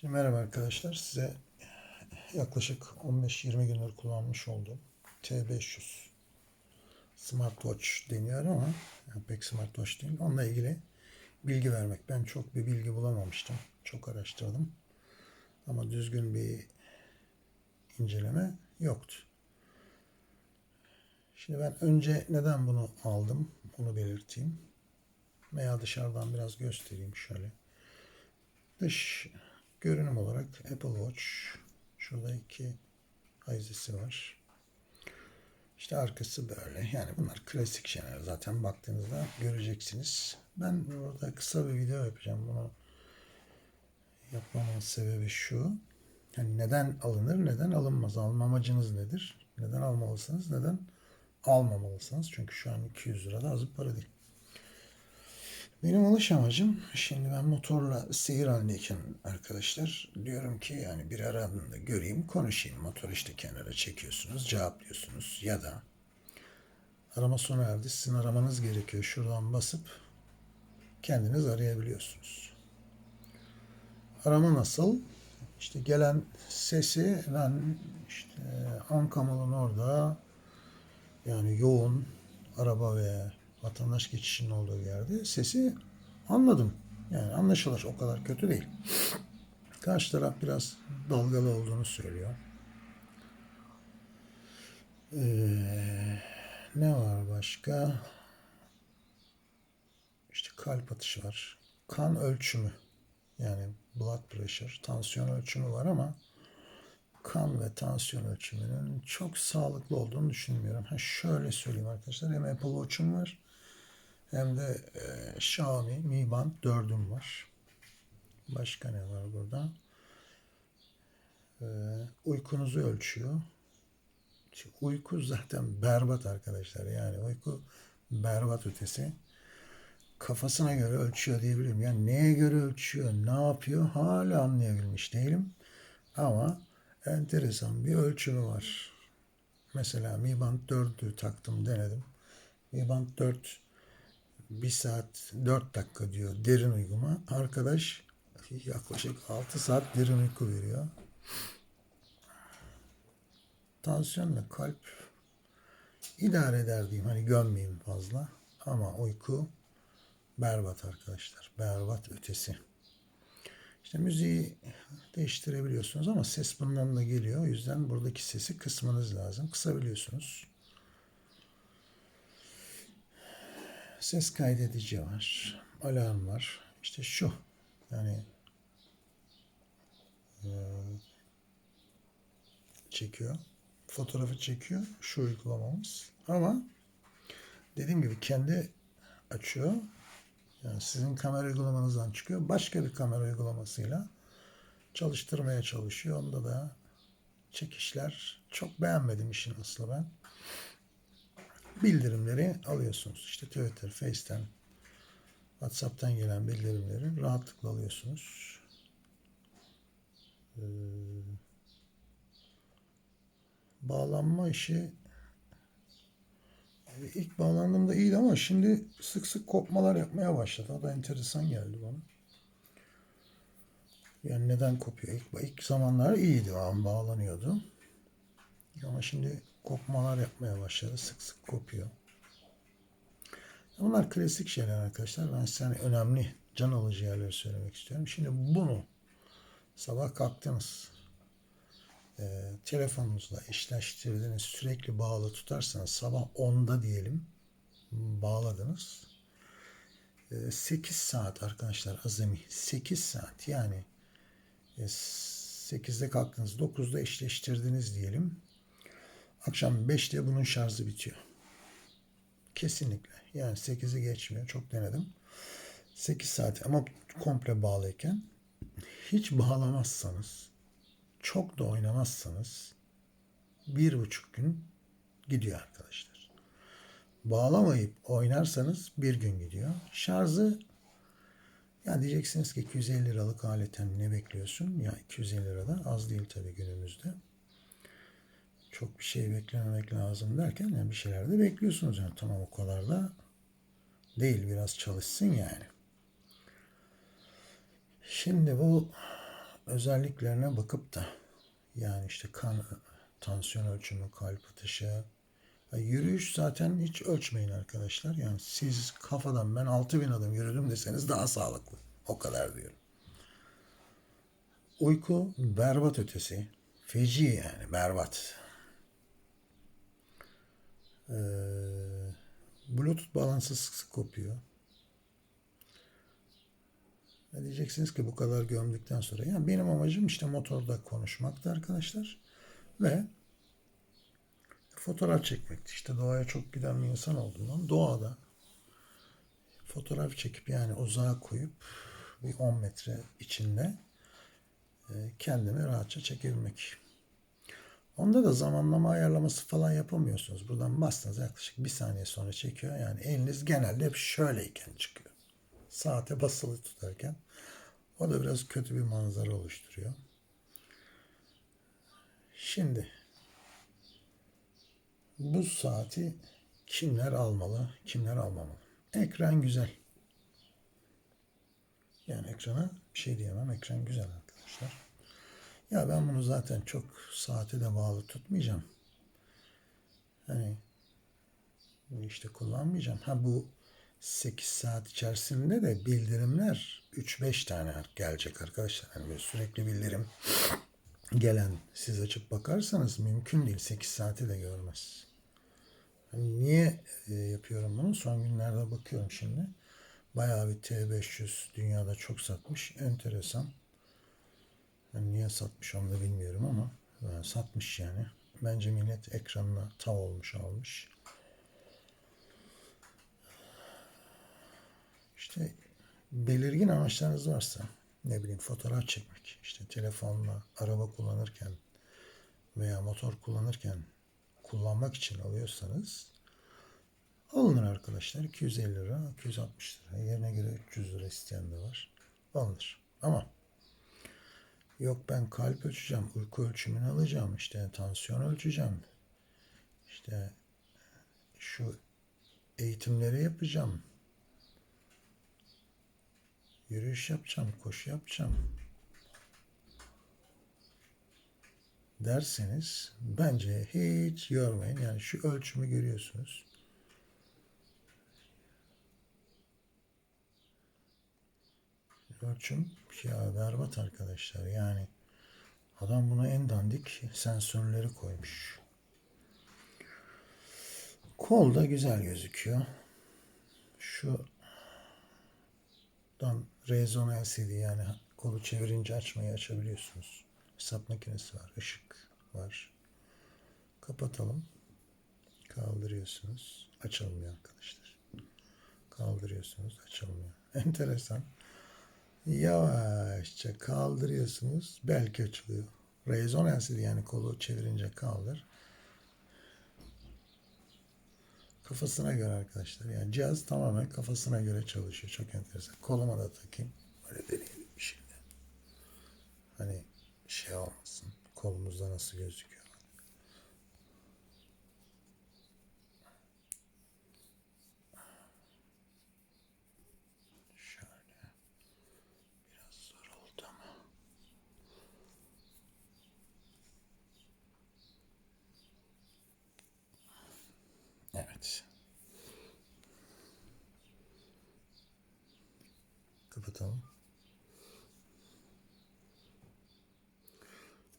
Şimdi merhaba arkadaşlar. Size yaklaşık 15-20 gündür kullanmış olduğum T500 smartwatch deniyor ama yani pek smartwatch değil. Onunla ilgili bilgi vermek. Ben çok bir bilgi bulamamıştım. Çok araştırdım. Ama düzgün bir inceleme yoktu. Şimdi ben önce neden bunu aldım onu belirteyim. Veya dışarıdan biraz göstereyim şöyle. Dış görünüm olarak Apple Watch. Şurada iki ayzesi var. İşte arkası böyle. Yani bunlar klasik şeyler. Zaten baktığınızda göreceksiniz. Ben burada kısa bir video yapacağım. Bunu yapmamın sebebi şu. Yani neden alınır, neden alınmaz? Alma amacınız nedir? Neden almalısınız, neden almamalısınız? Çünkü şu an 200 lira da az bir para değil. Benim alış amacım şimdi ben motorla seyir halindeyken arkadaşlar diyorum ki yani bir aradığında göreyim konuşayım. Motor işte kenara çekiyorsunuz cevaplıyorsunuz ya da arama sona erdi sizin aramanız gerekiyor. Şuradan basıp kendiniz arayabiliyorsunuz. Arama nasıl? İşte gelen sesi ben işte Ankamal'ın orada yani yoğun araba ve vatandaş geçişinin olduğu yerde sesi anladım. Yani anlaşılır o kadar kötü değil. Karşı taraf biraz dalgalı olduğunu söylüyor. Ee, ne var başka? İşte kalp atışı var. Kan ölçümü. Yani blood pressure, tansiyon ölçümü var ama kan ve tansiyon ölçümünün çok sağlıklı olduğunu düşünmüyorum. Ha şöyle söyleyeyim arkadaşlar. Hem Apple Watch'um var hem de e, Xiaomi Mi Band 4'üm var. Başka ne var burada? E, uykunuzu ölçüyor. Şimdi Uyku zaten berbat arkadaşlar. Yani uyku berbat ötesi. Kafasına göre ölçüyor diyebilirim. Yani neye göre ölçüyor, ne yapıyor hala anlayabilmiş değilim. Ama enteresan bir ölçümü var. Mesela Mi Band 4'ü taktım denedim. Mi Band 4 1 saat 4 dakika diyor derin uykuma. Arkadaş yaklaşık 6 saat derin uyku veriyor. Tansiyonla kalp idare eder diyeyim. Hani gömmeyeyim fazla. Ama uyku berbat arkadaşlar. Berbat ötesi. İşte müziği değiştirebiliyorsunuz ama ses bundan da geliyor. O yüzden buradaki sesi kısmanız lazım. Kısabiliyorsunuz. Ses kaydedici var. Alarm var. İşte şu. Yani çekiyor. Fotoğrafı çekiyor. Şu uygulamamız. Ama dediğim gibi kendi açıyor. Yani sizin kamera uygulamanızdan çıkıyor. Başka bir kamera uygulamasıyla çalıştırmaya çalışıyor. Onda da çekişler çok beğenmedim işin aslı ben. Bildirimleri alıyorsunuz. İşte Twitter, Face'ten, WhatsApp'tan gelen bildirimleri rahatlıkla alıyorsunuz. Ee, bağlanma işi ilk bağlandığımda iyiydi ama şimdi sık sık kopmalar yapmaya başladı. O da enteresan geldi bana. Yani neden kopuyor? İlk, ilk zamanlar iyiydi. An bağlanıyordu. Ama şimdi kopmalar yapmaya başladı. Sık sık kopuyor. Bunlar klasik şeyler arkadaşlar. Ben size hani önemli can alıcı yerleri söylemek istiyorum. Şimdi bunu sabah kalktınız. E, telefonunuzla eşleştirdiğiniz sürekli bağlı tutarsanız sabah 10'da diyelim bağladınız. E, 8 saat arkadaşlar azami 8 saat yani e, 8'de kalktınız 9'da eşleştirdiniz diyelim. Akşam 5'te bunun şarjı bitiyor. Kesinlikle. Yani 8'i geçmiyor. Çok denedim. 8 saat ama komple bağlıyken hiç bağlamazsanız çok da oynamazsanız bir buçuk gün gidiyor arkadaşlar. Bağlamayıp oynarsanız bir gün gidiyor. Şarjı ya diyeceksiniz ki 250 liralık aleten ne bekliyorsun? Ya 250 lira da az değil tabii günümüzde. Çok bir şey beklememek lazım derken yani bir şeyler de bekliyorsunuz. Yani tamam o kadar da değil biraz çalışsın yani. Şimdi bu özelliklerine bakıp da yani işte kan tansiyon ölçümü, kalp atışı, yürüyüş zaten hiç ölçmeyin arkadaşlar. Yani siz kafadan ben 6000 adım yürüdüm deseniz daha sağlıklı. O kadar diyorum. Uyku berbat ötesi. Feci yani berbat. Ee, Bluetooth bağlantısı sık sık kopuyor. Ne diyeceksiniz ki bu kadar gömdükten sonra. Yani benim amacım işte motorda konuşmaktı arkadaşlar. Ve fotoğraf çekmekti. İşte doğaya çok giden bir insan olduğumdan doğada fotoğraf çekip yani uzağa koyup bir 10 metre içinde e, kendimi rahatça çekebilmek. Onda da zamanlama ayarlaması falan yapamıyorsunuz. Buradan bastınız yaklaşık bir saniye sonra çekiyor. Yani eliniz genelde hep şöyleyken çıkıyor. Saate basılı tutarken. O da biraz kötü bir manzara oluşturuyor. Şimdi bu saati kimler almalı, kimler almamalı? Ekran güzel. Yani ekrana bir şey diyemem. Ekran güzel arkadaşlar. Ya ben bunu zaten çok saate de bağlı tutmayacağım. Hani işte kullanmayacağım. Ha bu 8 saat içerisinde de bildirimler 3-5 tane gelecek arkadaşlar. Böyle sürekli bildirim gelen siz açıp bakarsanız mümkün değil. 8 saati de görmez. Hani niye e, yapıyorum bunu? Son günlerde bakıyorum şimdi. Bayağı bir T500 dünyada çok satmış. Enteresan. Yani niye satmış onu da bilmiyorum ama yani satmış yani. Bence millet ekranına tav olmuş almış. İşte belirgin amaçlarınız varsa ne bileyim fotoğraf çekmek, işte telefonla araba kullanırken veya motor kullanırken kullanmak için alıyorsanız alınır arkadaşlar. 250 lira, 260 lira. Yerine göre 300 lira isteyen de var. Alınır. Ama yok ben kalp ölçeceğim, uyku ölçümünü alacağım, işte tansiyon ölçeceğim. İşte şu eğitimleri yapacağım. Yürüyüş yapacağım, koşu yapacağım. derseniz bence hiç yormayın. Yani şu ölçümü görüyorsunuz. Ölçüm ya berbat arkadaşlar. Yani adam buna en dandik sensörleri koymuş. Kol da güzel gözüküyor. Şu dan Rezon LCD yani kolu çevirince açmayı açabiliyorsunuz. Hesap makinesi var, ışık var. Kapatalım. Kaldırıyorsunuz. Açılmıyor arkadaşlar. Kaldırıyorsunuz, açılmıyor. Enteresan. Yavaşça kaldırıyorsunuz. Belki açılıyor. Rezon LCD yani kolu çevirince kaldır. Kafasına göre arkadaşlar. Yani cihaz tamamen kafasına göre çalışıyor. Çok enteresan. Koluma da takayım. Böyle deneyelim şimdi. Hani şey olmasın. Kolumuzda nasıl gözüküyor. Şöyle. Biraz zor oldu ama. Evet. Kapatalım.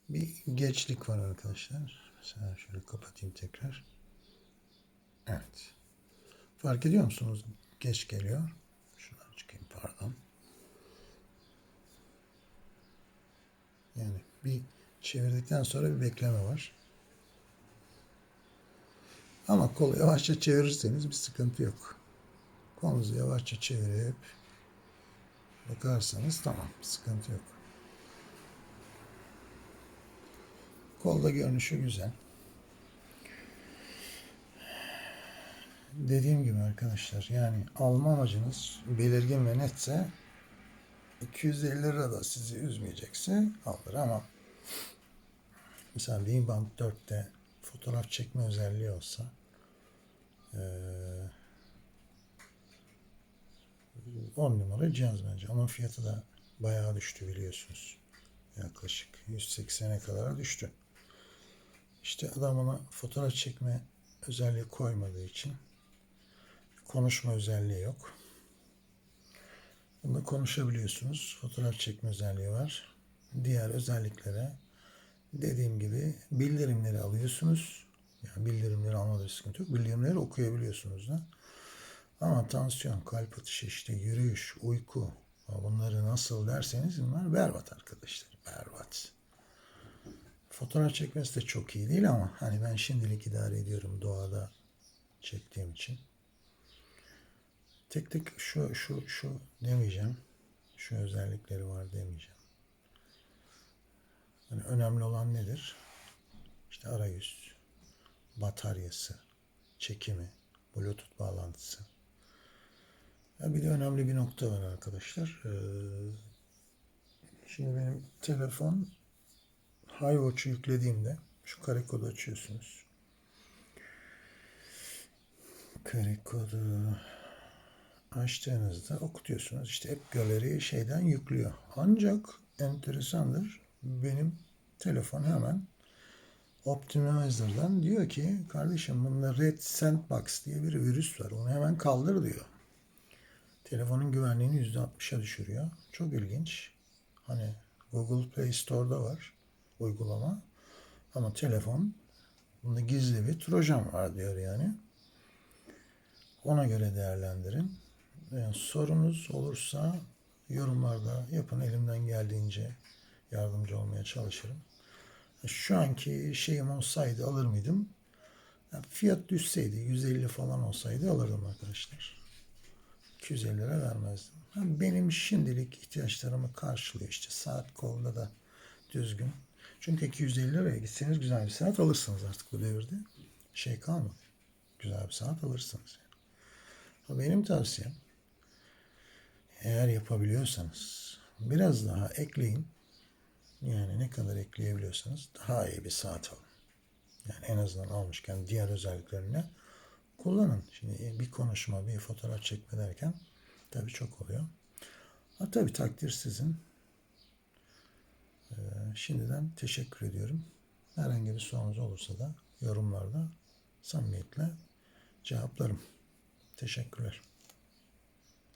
Bir geçlik var arkadaşlar. Mesela şöyle kapatayım tekrar. Evet. Fark ediyor musunuz? Geç geliyor. Şuradan çıkayım pardon. Yani bir çevirdikten sonra bir bekleme var. Ama kolu yavaşça çevirirseniz bir sıkıntı yok. Kolunuzu yavaşça çevirip bakarsanız tamam sıkıntı yok. Kolda görünüşü güzel. Dediğim gibi arkadaşlar yani alma amacınız belirgin ve netse 250 lira da sizi üzmeyecekse alır ama mesela Lean Band 4'te fotoğraf çekme özelliği olsa eee 10 numara cihaz bence ama fiyatı da bayağı düştü biliyorsunuz. Yaklaşık 180'e kadar düştü. İşte adam ona fotoğraf çekme özelliği koymadığı için konuşma özelliği yok. Bunda konuşabiliyorsunuz. Fotoğraf çekme özelliği var. Diğer özelliklere dediğim gibi bildirimleri alıyorsunuz. Yani bildirimleri almada sıkıntı yok. Bildirimleri okuyabiliyorsunuz da. Ama tansiyon, kalp atışı, işte yürüyüş, uyku bunları nasıl derseniz bunlar berbat arkadaşlar. Berbat. Fotoğraf çekmesi de çok iyi değil ama hani ben şimdilik idare ediyorum doğada çektiğim için. Tek tek şu şu şu demeyeceğim. Şu özellikleri var demeyeceğim. Yani önemli olan nedir? İşte arayüz, bataryası, çekimi, bluetooth bağlantısı. Ya bir de önemli bir nokta var arkadaşlar. Ee, şimdi benim telefon HiWatch'u yüklediğimde şu kare kodu açıyorsunuz. Kare kodu açtığınızda okutuyorsunuz. İşte App Gallery şeyden yüklüyor. Ancak enteresandır. Benim telefon hemen Optimizer'dan diyor ki kardeşim bunda Red Sandbox diye bir virüs var. Onu hemen kaldır diyor. Telefonun güvenliğini %60'a düşürüyor. Çok ilginç. Hani Google Play Store'da var uygulama. Ama telefon bunda gizli bir trojan var diyor yani. Ona göre değerlendirin. Yani sorunuz olursa yorumlarda yapın. Elimden geldiğince yardımcı olmaya çalışırım. Şu anki şeyim olsaydı alır mıydım? Yani fiyat düşseydi 150 falan olsaydı alırdım arkadaşlar. 250 lira vermezdim. Benim şimdilik ihtiyaçlarımı karşılıyor işte saat kolda da düzgün. Çünkü 250 liraya gitseniz güzel bir saat alırsınız artık bu devirde. Şey kalmadı. Güzel bir saat alırsınız. Yani. Benim tavsiyem eğer yapabiliyorsanız biraz daha ekleyin. Yani ne kadar ekleyebiliyorsanız daha iyi bir saat alın. Yani en azından almışken diğer özelliklerini kullanın. Şimdi bir konuşma, bir fotoğraf çekme derken tabii çok oluyor. Ha tabii takdir sizin. Ee, şimdiden teşekkür ediyorum. Herhangi bir sorunuz olursa da yorumlarda samimiyetle cevaplarım. Teşekkürler.